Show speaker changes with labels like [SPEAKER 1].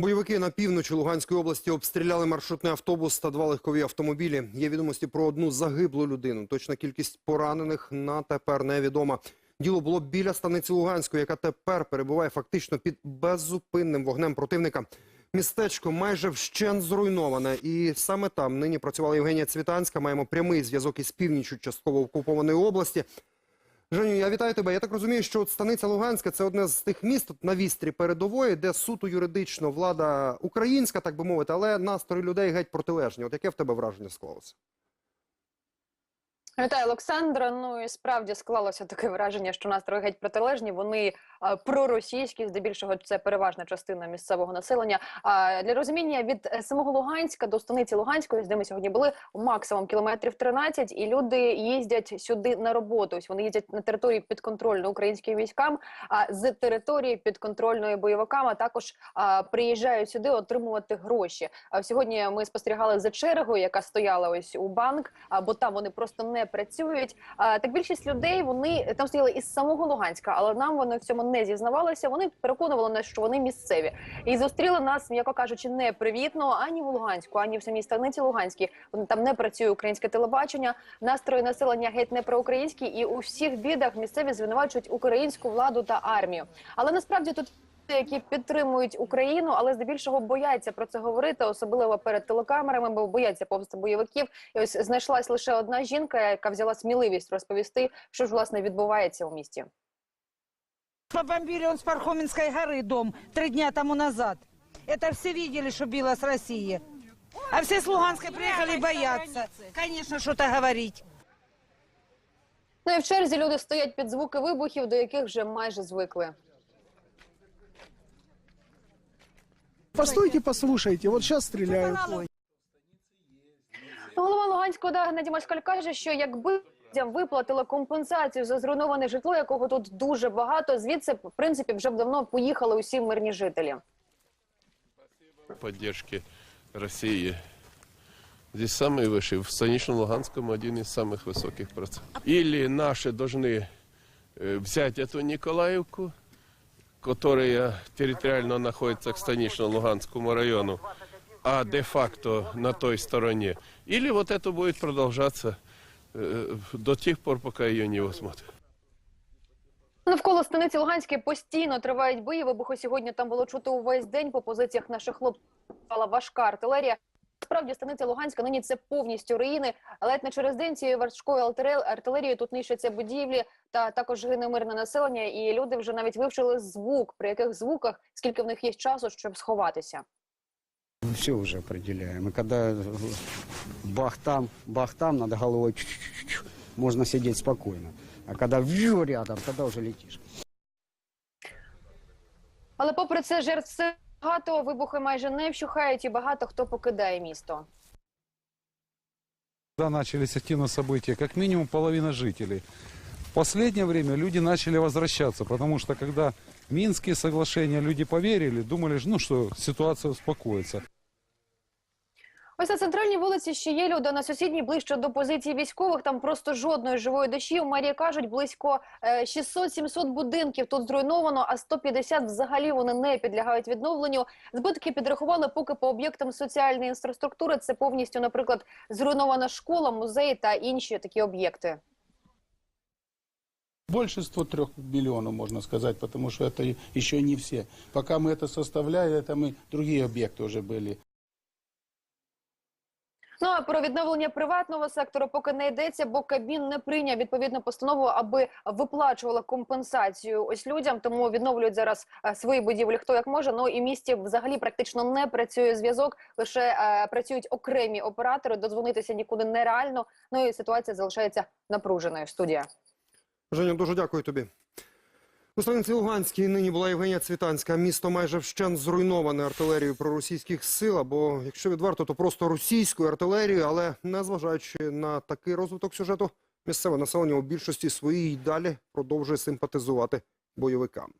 [SPEAKER 1] Бойовики на півночі Луганської області обстріляли маршрутний автобус та два легкові автомобілі. Є відомості про одну загиблу людину. Точна кількість поранених на тепер невідома. Діло було біля станиці Луганської, яка тепер перебуває фактично під беззупинним вогнем противника. Містечко майже вщент зруйноване, і саме там нині працювала Євгенія Цвітанська. Маємо прямий зв'язок із північчю частково окупованої області. Женю, я вітаю тебе. Я так розумію, що от станиця Луганська це одне з тих міст на вістрі передової, де суто юридично влада українська, так би мовити, але настрої людей геть протилежні. От яке в тебе враження склалося?
[SPEAKER 2] Вітаю, Олександра. Ну і справді склалося таке враження, що настрої геть протилежні. Вони проросійські, здебільшого це переважна частина місцевого населення. А для розуміння від е, самого Луганська до станиці Луганської, де ми сьогодні були, максимум кілометрів 13, і люди їздять сюди на роботу. Ось вони їздять на території підконтрольної українським військам, а з території підконтрольної бойовикам, а також а, приїжджають сюди отримувати гроші. А сьогодні ми спостерігали за чергою, яка стояла ось у банк, а, бо там вони просто не працюють. Так більшість людей вони там стояли із самого Луганська, але нам вони в цьому не зізнавалися. Вони переконували нас, що вони місцеві, і зустріли нас, м'яко кажучи, непривітно ані в Луганську, ані в самій станиці Луганській. Там не працює українське телебачення. Настрої населення геть не проукраїнські, і у всіх бідах місцеві звинувачують українську владу та армію. Але насправді тут. Які підтримують Україну, але здебільшого бояться про це говорити, особливо перед телекамерами, бо бояться помсти бойовиків. І ось знайшлась лише одна жінка, яка взяла сміливість розповісти, що ж власне відбувається у місті.
[SPEAKER 3] Побомбили он с Пархоменской горы дом три дня тому назад. Это все видели, что било с России. А все с Луганской приехали бояться. Конечно, что-то говорить.
[SPEAKER 2] Ну і в черзі люди стоять під звуки вибухів, до яких вже майже звикли.
[SPEAKER 4] Постойте, послушайте, вот сейчас стреляют.
[SPEAKER 2] Голова Луганського ОДА Геннадій Москаль каже, що якби людям виплатили компенсацію за зруйноване житло, якого тут дуже багато, звідси в принципі вже б давно поїхали усі мирні жителі.
[SPEAKER 5] поддержки России. Здесь самый высший, в Станично-Луганском один из самых высоких процентов. Или наши должны э, взять эту Николаевку, которая территориально находится к Станично-Луганскому району, а де-факто на той стороне. Или вот это будет продолжаться э, до тех пор, пока ее не возьмут.
[SPEAKER 2] Навколо станиці Луганської постійно тривають бої. Вибухи сьогодні там було чути увесь день. По позиціях наших хлопців важка артилерія. Справді станиця Луганська нині це повністю руїни. Ледь не через день цією важкою артиле- артилерією тут нищаться будівлі та також гине мирне населення. І люди вже навіть вивчили звук, при яких звуках, скільки в них є часу, щоб сховатися.
[SPEAKER 6] Все уже определяем. И когда бах там, бах там, надо головой можно сидеть спокойно. А когда вью рядом, тогда уже летишь.
[SPEAKER 2] Але попри це жертв все багато, вибухи майже не вщухають, і багато хто покидає місто.
[SPEAKER 7] Когда начались активно события, как минимум половина жителей. В последнее время люди начали возвращаться, потому что когда Минские соглашения люди поверили, думали, ну что ситуация успокоится.
[SPEAKER 2] Ось на центральній вулиці ще є люди. На сусідній ближче до позиції військових. Там просто жодної живої душі. У мерії кажуть, близько е, 600-700 будинків тут зруйновано, а 150 взагалі вони не підлягають відновленню. Збитки підрахували поки по об'єктам соціальної інфраструктури. Це повністю, наприклад, зруйнована школа, музей та інші такі об'єкти.
[SPEAKER 8] Больше 103 миллионов, можно сказать, потому что это еще не все. Пока мы это составляли, это мы другие объекты уже были.
[SPEAKER 2] Ну а про відновлення приватного сектору поки не йдеться, бо Кабмін не прийняв відповідну постанову, аби виплачувала компенсацію ось людям. Тому відновлюють зараз е, свої будівлі хто як може. Ну і місті взагалі практично не працює зв'язок. Лише е, працюють окремі оператори. Додзвонитися нікуди нереально. Ну і ситуація залишається напруженою. Студія.
[SPEAKER 1] Женя, дуже дякую тобі. У станиці Луганській нині була Євгенія Цвітанська. Місто майже вщент зруйноване артилерією проросійських сил, або, якщо відверто, то просто російською артилерією, але незважаючи на такий розвиток сюжету, місцеве населення у більшості своїй далі продовжує симпатизувати бойовикам.